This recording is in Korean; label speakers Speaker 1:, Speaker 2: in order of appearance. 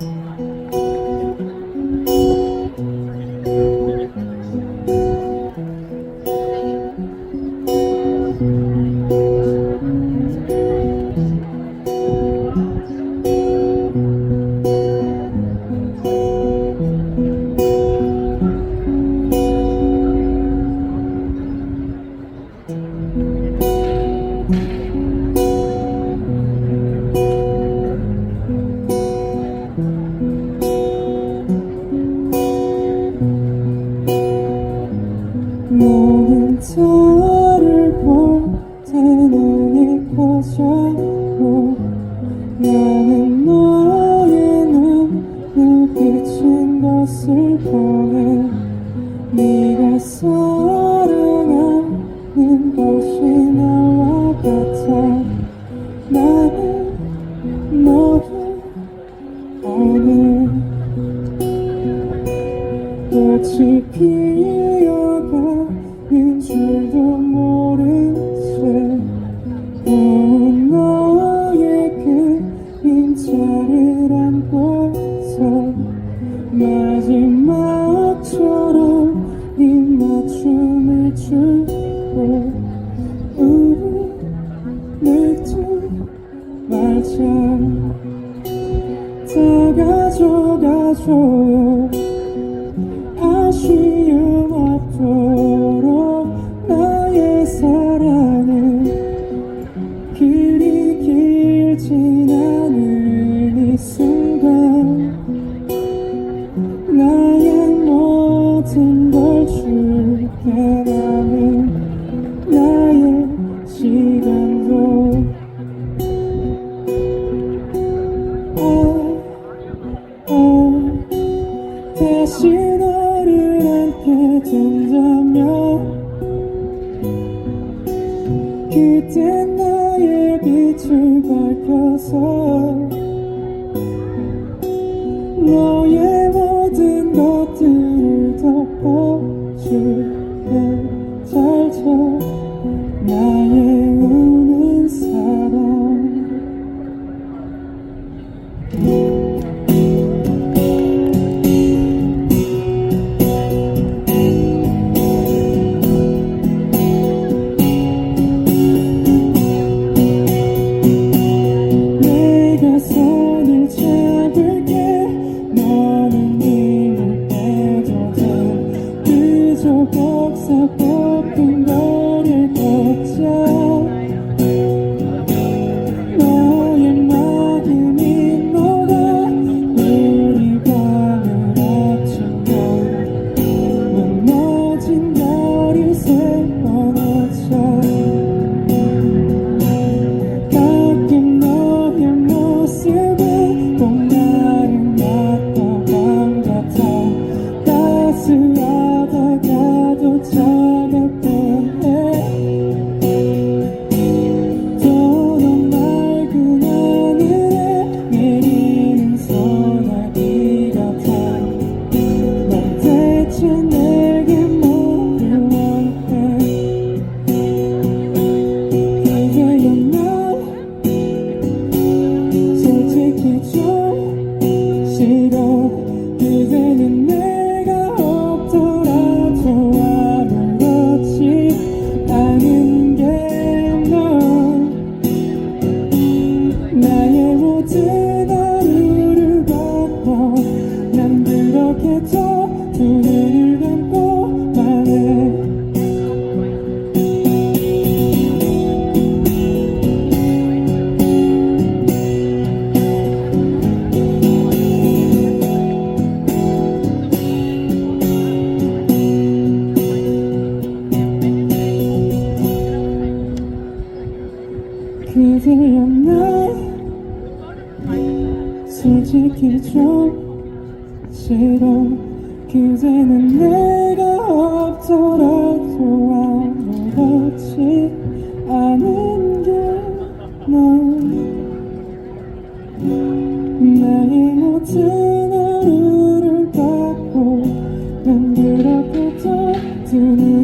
Speaker 1: Thank you. moment oh. 널 기억하는 줄도 모른 채 너에게 그 인자를 안고서 마지막처럼 입맞춤을 주고 우리늘도 말처럼 다 가져가줘 해가는 나의 시간도 oh, 다시 너를 안게 된다면 그땐 나의 빛을 밝혀서 너 Whoa. 모르겠어 눈을 감고 말해. 그대였나 솔직히 좀 제로 이제는 내가 없더라도 아무렇지 않은 게넌 나의 모든 하루를 닦고 난 그렇게 젖드는